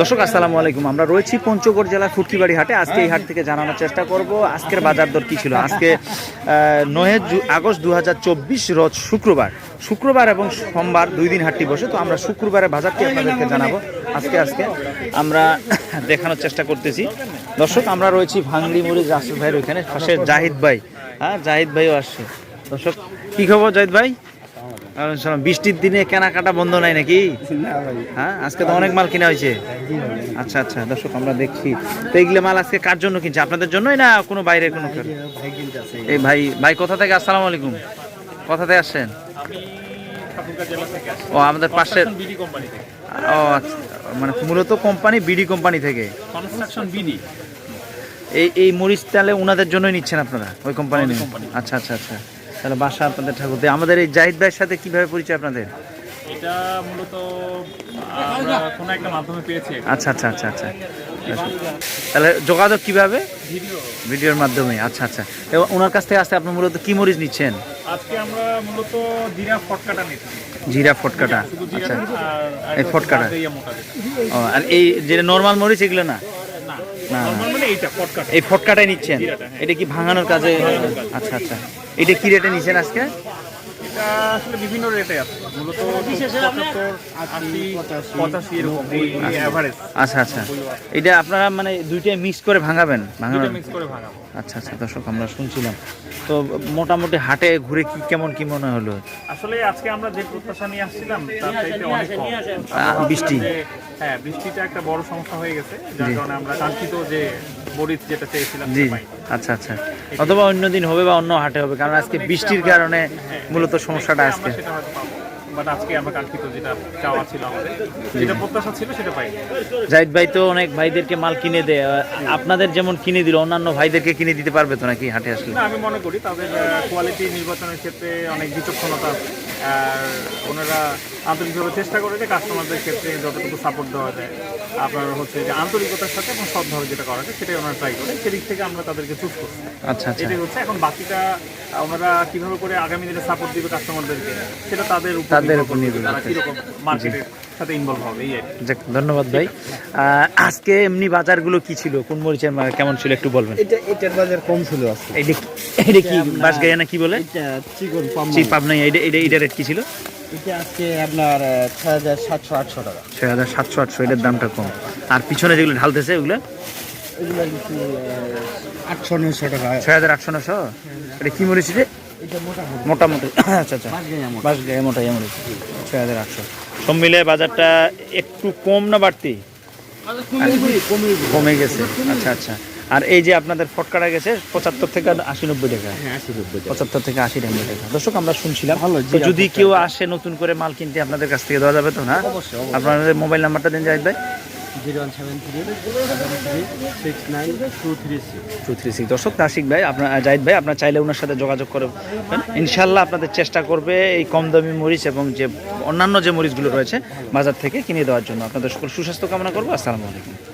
দর্শক, আসসালামু আলাইকুম। আমরা রয়েছি পঞ্চগড় জেলার ফুটকিবাড়ি হাটে। আজকে এই হাট থেকে জানানোর চেষ্টা করব, আজকের বাজার দর কি ছিল? আজকে নয় আগস্ট দু হাজার চব্বিশ রোজ শুক্রবার। শুক্রবার এবং সোমবার দুই দিন হাটটি বসে। তো আমরা শুক্রবারের বাজারটি আপনাদেরকে জানাব। আজকে আজকে আমরা দেখানোর চেষ্টা করতেছি। দর্শক, আমরা রয়েছি ভাঙড়ি মুড়ি রাসুল ভাইয়ের ওইখানে পাশে জাহিদ ভাই। হ্যাঁ জাহিদ ভাইও আসছে। দর্শক, কী খবর জাহিদ ভাই। বৃষ্টির দিনে কেনাকাটা বন্ধ নাই নাকি? হ্যাঁ আজকে তো অনেক মাল কিনা হয়েছে। আচ্ছা আচ্ছা দর্শক আমরা দেখছি। তো এইগুলো মাল আজকে কার জন্য কিনছে? আপনাদের জন্যই না কোনো বাইরে কোনো এই ভাই ভাই কোথা থেকে আসসালামু আলাইকুম? কোথা থেকে আসছেন? ও আমাদের পাশের ও আচ্ছা মানে মূলত কোম্পানি বিডি কোম্পানি থেকে। কনস্ট্রাকশন বিডি এই এই মরিচ তাহলে ওনাদের জন্যই নিচ্ছেন আপনারা ওই কোম্পানি আচ্ছা আচ্ছা আচ্ছা। তাহলে বাসা আপনাদের ঠাকুর দিয়ে। আমাদের এই জাহিদ ভাইয়ের সাথে কীভাবে পরিচয় আপনাদের? এটা মূলত আমরা কোনো একটা মাধ্যমে পেয়েছি। আচ্ছা আচ্ছা আচ্ছা আচ্ছা। তাহলে যোগাযোগ কীভাবে? ভিডিও। ভিডিওর মাধ্যমে আচ্ছা আচ্ছা। এবং ওনার কাছ থেকে আসতে আপনি মূলত কি মরিচ নিচ্ছেন? আজকে আমরা মূলত জিরা ফটকাটা নিচ্ছি। জিরা ফটকাটা আচ্ছা। এই ফটকাটা? ও আর এই যে নর্মাল মরিচ এগুলো না? না। নরমাল মানে এই ফটকাটাই নিচ্ছেন? হ্যাঁ। এটা কি ভাঙানোর কাজে? আচ্ছা আচ্ছা। এটা কি রেটে নিচ্ছেন আজকে? এটা আসলে বিভিন্ন রেটে আছে। মূলত আশি পঁচাশি এরকম অ্যাভারেজ আচ্ছা আচ্ছা। এটা আপনারা মানে দুইটাই মিক্স করে ভাঙাবেন? ভাঙানোর মিক্স করে ভাঙাবো। আচ্ছা আচ্ছা দর্শক আমরা শুনছিলাম। তো মোটামুটি হাটে ঘুরে কি কেমন কি মনে হলো? আসলে আজকে আমরা যে প্রত্যাশা নিয়ে আসছিলাম তার চাইতে অনেক কম। বৃষ্টি। হ্যাঁ বৃষ্টিটা একটা বড় সমস্যা হয়ে গেছে যার কারণে আমরা কাঙ্ক্ষিত যে মরিচ যেটা চেয়েছিলাম জি। আচ্ছা আচ্ছা। অথবা অন্য দিন হবে বা অন্য হাটে হবে, কারণ আজকে বৃষ্টির কারণে মূলত সমস্যাটা আজকে। বাট আজকে আমরা কাঙ্ক্ষিত যেটা চাওয়া ছিল আমাদের যেটা প্রত্যাশা ছিল সেটা পাইনি জাহিদ ভাই তো অনেক ভাইদেরকে মাল কিনে দেয়। আপনাদের যেমন কিনে দিল অন্যান্য ভাইদেরকে কিনে দিতে পারবে তো নাকি হাটে আসলে? না আমি মনে করি তাদের কোয়ালিটি নির্বাচনের ক্ষেত্রে অনেক বিচক্ষণতা আর ওনারা আন্তরিকভাবে চেষ্টা করে যে কাস্টমারদের ক্ষেত্রে যতটুকু সাপোর্ট দেওয়া যায়। আপনার হচ্ছে যে আন্তরিকতার সাথে এবং সৎভাবে যেটা করা যায় সেটাই ওনারা ট্রাই করে। সেদিক থেকে আমরা তাদেরকে চুজ করছি। আচ্ছা আচ্ছা। এটাই হচ্ছে এখন বাকিটা ওনারা কীভাবে করে আগামী দিনে সাপোর্ট দিবে কাস্টমারদেরকে সেটা তাদের উপর তাদের উপর নির্ভর তারা মার্কেটের সাথে ইনভলভ হবে এই আর কি। যাক ধন্যবাদ ভাই। আজকে এমনি বাজারগুলো কি ছিল? কোন মরিচের মা- কেমন ছিল একটু বলবেন? এটা এটার বাজার কম ছিল আজকে। কি- কি বাস গায়ে না কি বলে? এটা চিকন রেট কি ছিল? এটা আজকে আপনার ছয় হাজার সাতশো আটশো টাকা। ছয় হাজার সাতশো আটশো এটার দামটা কম। আর পিছনে যেগুলো ঢালতেছে ওগুলো? এগুলো আটশো নয়শো টাকা। ছয় হাজার আটশো নশো এটা কি মরিচ রে? এটা মোটামুটি। আচ্ছা আচ্ছা। পাঁচ গায়ে আমার বাস গায়ে মোটাই মরিচ ছয় হাজার আটশো। সব মিলে বাজারটা একটু কম না বাড়তি? কমিয়ে কমে গেছে। আচ্ছা আচ্ছা। আর এই যে আপনাদের ফটকাটা গেছে পঁচাত্তর থেকে আশি নব্বই টাকা। হ্যাঁ আশি নব্বই পঁচাত্তর থেকে আশি নব্বই টাকা। দর্শক আমরা শুনছিলাম। যদি কেউ আসে নতুন করে মাল কিনতে আপনাদের কাছ থেকে দেওয়া যাবে তো না। আপনাদের মোবাইল নাম্বারটা দিন জাহিদ ভাই। দর্শক নাসিক ভাই, আপনার জাহিদ ভাই, আপনার চাইলে ওনার সাথে যোগাযোগ করবেন ইনশাল্লাহ আপনাদের চেষ্টা করবে এই কম দামি মরিচ এবং যে অন্যান্য যে মরিচগুলো রয়েছে বাজার থেকে কিনে দেওয়ার জন্য। আপনাদের সকল সুস্বাস্থ্য কামনা করব। আসসালামু আলাইকুম।